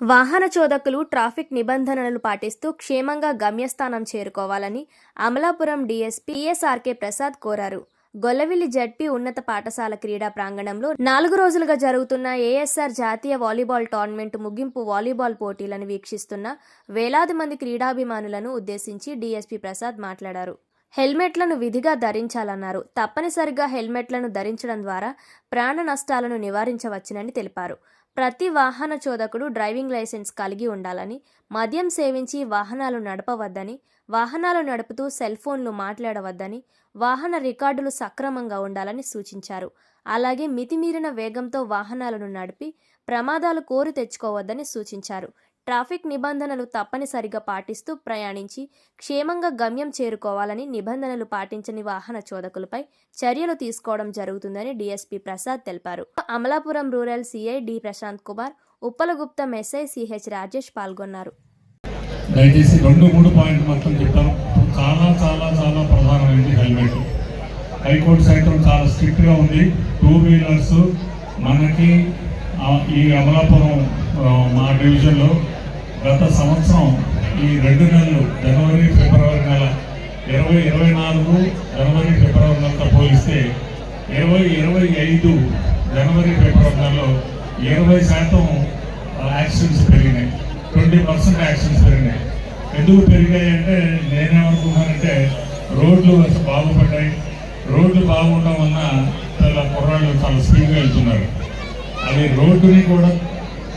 వాహన చోదకులు ట్రాఫిక్ నిబంధనలు పాటిస్తూ క్షేమంగా గమ్యస్థానం చేరుకోవాలని అమలాపురం డీఎస్పీ టీఎస్ఆర్కే ప్రసాద్ కోరారు. గొల్లవిల్లి జడ్పీ ఉన్నత పాఠశాల క్రీడా ప్రాంగణంలో నాలుగు రోజులుగా జరుగుతున్న ఏఎస్ఆర్ జాతీయ వాలీబాల్ టోర్నమెంట్ ముగింపు వాలీబాల్ పోటీలను వీక్షిస్తున్న వేలాది మంది క్రీడాభిమానులను ఉద్దేశించి డీఎస్పీ ప్రసాద్ మాట్లాడారు. హెల్మెట్లను విధిగా ధరించాలన్నారు. తప్పనిసరిగా హెల్మెట్లను ధరించడం ద్వారా ప్రాణ నష్టాలను నివారించవచ్చునని తెలిపారు. ప్రతి వాహన చోదకుడు డ్రైవింగ్ లైసెన్స్ కలిగి ఉండాలని మద్యం సేవించి వాహనాలు నడపవద్దని వాహనాలు నడుపుతూ సెల్ ఫోన్లు మాట్లాడవద్దని వాహన రికార్డులు సక్రమంగా ఉండాలని సూచించారు. అలాగే మితిమీరిన వేగంతో వాహనాలను నడిపి ప్రమాదాలు కోరి తెచ్చుకోవద్దని సూచించారు. ట్రాఫిక్ నిబంధనలు తప్పనిసరిగా పాటిస్తూ ప్రయాణించి క్షేమంగా గమ్యం చేరుకోవాలని నిబంధనలు పాటించని వాహన చోదకులపై చర్యలు తీసుకోవడం జరుగుతుందని డీఎస్పీ ప్రసాద్ తెలిపారు. Amalapuram rural CI D Prashanth Kumar Uppalaguptam SI CH Rajesh పాల్గొన్నారు. దయచేసి రెండు మూడు పాయింట్ మొత్తం చెప్తాను చాలా చాలా చాలా ప్రధానమైనది హెల్మెట్. హైకోర్టు సైతం చాలా స్ట్రిక్ట్గా ఉంది. టూ వీలర్స్ మనకి ఈ అమలాపురం మా డివిజన్లో గత సంవత్సరం ఈ రెండు నెలలు జనవరి ఫిబ్రవరి నెల ఇరవై ఇరవై నాలుగు జనవరి ఫిబ్రవరి నెలతో పోలిస్తే ఇరవై ఇరవై ఐదు జనవరి ఫిబ్రవరి నెలలో ఇరవై శాతం యాక్సిడెంట్స్ పెరిగినాయి. ట్వంటీ పర్సెంట్ యాక్సిడెంట్స్ పెరిగినాయి. ఎందుకు పెరిగాయి అంటే నేనేమనుకున్నానంటే రోడ్లు అసలు బాగుపడ్డాయి. రోడ్లు బాగుండడం వలన చాలా కుర్రాళ్ళు చాలా స్పీడ్గా వెళ్తున్నారు. అది రోడ్డుని కూడా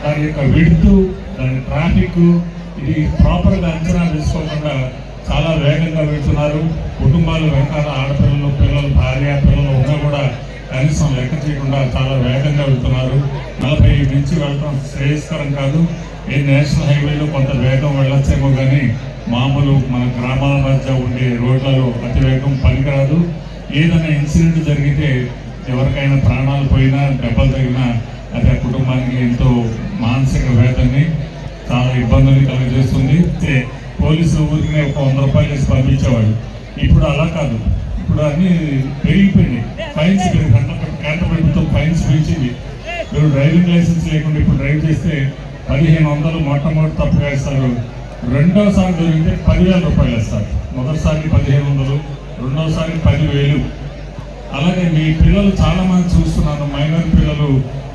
దాని యొక్క విడుతూ దాని ట్రాఫిక్ ఇది ప్రాపర్గా అంచనా వేసుకోకుండా చాలా వేగంగా వెళ్తున్నారు. కుటుంబాలు వెనకాల ఆడపిల్లలు పిల్లలు భార్య పిల్లలు ఉన్నా కూడా కనీసం లెక్క చేయకుండా చాలా వేగంగా వెళ్తున్నారు. నలభై నుంచి వెళ్ళడం శ్రేయస్కరం కాదు. ఈ నేషనల్ హైవేలో కొంత వేగం వెళ్ళొచ్చేమో కానీ మామూలు మన గ్రామాల మధ్య ఉండే రోడ్లలో అతివేగం పనికిరాదు. ఏదైనా ఇన్సిడెంట్ జరిగితే ఎవరికైనా ప్రాణాలు పోయినా దెబ్బలు తగినా అది ఆ కుటుంబానికి ఎంతో మానసిక వేదన్ని చాలా ఇబ్బందులు కలుగజేస్తుంది. పోలీసులు ఊరికనే ఒక వంద రూపాయలు వేసి పంపించేవాళ్ళు. ఇప్పుడు అలా కాదు. ఇప్పుడు అన్ని పెరిగిపోయింది ఫైన్స్ కేంద్ర ప్రభుత్వం ఫైన్స్ పెంచింది. మీరు డ్రైవింగ్ లైసెన్స్ లేకుండా ఇప్పుడు డ్రైవ్ చేస్తే పదిహేను వందలు మొట్టమొదటి తప్పుగా వేస్తారు. రెండోసారి జరిగితే పదివేల రూపాయలు వేస్తారు. మొదటిసారి పదిహేను వందలు రెండోసారి పదివేలు. అలాగే మీ పిల్లలు చాలామంది చూస్తున్నారు. మైనర్ పిల్లలు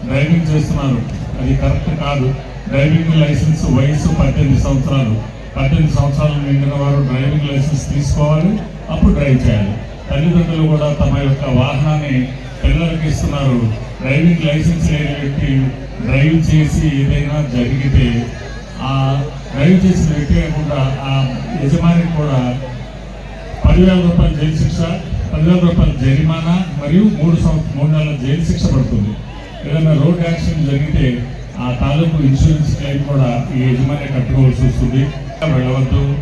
డ్రైవింగ్ చేస్తున్నారు. అది కరెక్ట్ కాదు. డ్రైవింగ్ లైసెన్స్ వయసు పద్దెనిమిది సంవత్సరాలు. పద్దెనిమిది సంవత్సరాలు నిండిన వారు డ్రైవింగ్ లైసెన్స్ తీసుకోవాలి అప్పుడు డ్రైవ్ చేయాలి. తల్లిదండ్రులు కూడా తమ యొక్క వాహనాన్ని పిల్లలకి ఇస్తున్నారు. డ్రైవింగ్ లైసెన్స్ లేని వ్యక్తి డ్రైవ్ చేసి ఏదైనా జరిగితే ఆ డ్రైవ్ చేసిన వ్యక్తి కాకుండా ఆ యజమానికి కూడా పదివేల రూపాయల జైలు శిక్ష పదివేల రూపాయల జరిమానా మరియు మూడు సంవత్సరం మూడు నెలల జైలు శిక్ష పడుతుంది. ఏదైనా రోడ్ యాక్సిడెంట్ జరిగితే ఆ తాలూకు ఇన్సూరెన్స్ క్లెయిమ్ కూడా ఈ యజమాని కట్టుకోవాల్సి వస్తుంది. వెళ్ళవద్దు.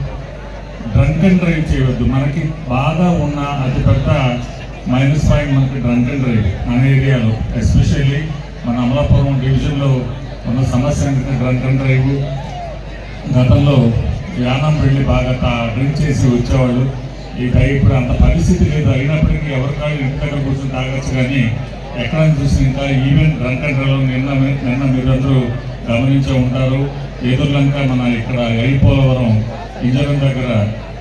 డ్రంక్ అండ్ డ్రైవ్ చేయవద్దు. మనకి బాగా ఉన్న అతిపెద్ద మైనస్ పాయింట్ మనకి డ్రంక్ అండ్ డ్రైవ్ మన ఏరియాలో. ఎస్పెషల్లీ మన అమలాపురం డివిజన్లో ఉన్న సమస్య ఏంటంటే డ్రంక్ అండ్ డ్రైవ్ గతంలో యానం వెళ్ళి బాగా తా- డ్రింక్ చేసి వచ్చేవాళ్ళు. ఈ ఇప్పుడు అంత పరిస్థితి లేదు. అయినప్పటికీ ఎవరికాళ్ళు ఇంటి దగ్గర కూర్చొని తాగొచ్చు కానీ ఎక్కడ చూసి ఇంకా ఈవెన్ డ్రంక్ నిన్న నిన్న మీరందరూ గమనించే ఉంటారు. ఎదుర్లంక మన ఇక్కడ ఎయిపోలవరం ఇంజరం దగ్గర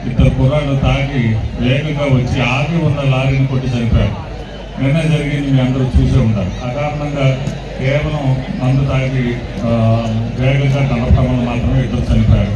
ఇద్దరు కుర్రాళ్ళు తాగి వేగంగా వచ్చి ఆగి ఉన్న లారీని కొట్టి చనిపోయారు నిన్న జరిగింది మీ అందరూ చూసే ఉంటారు. ఆ కారణంగా కేవలం మందు తాగి ఇద్దరు చనిపోయారు.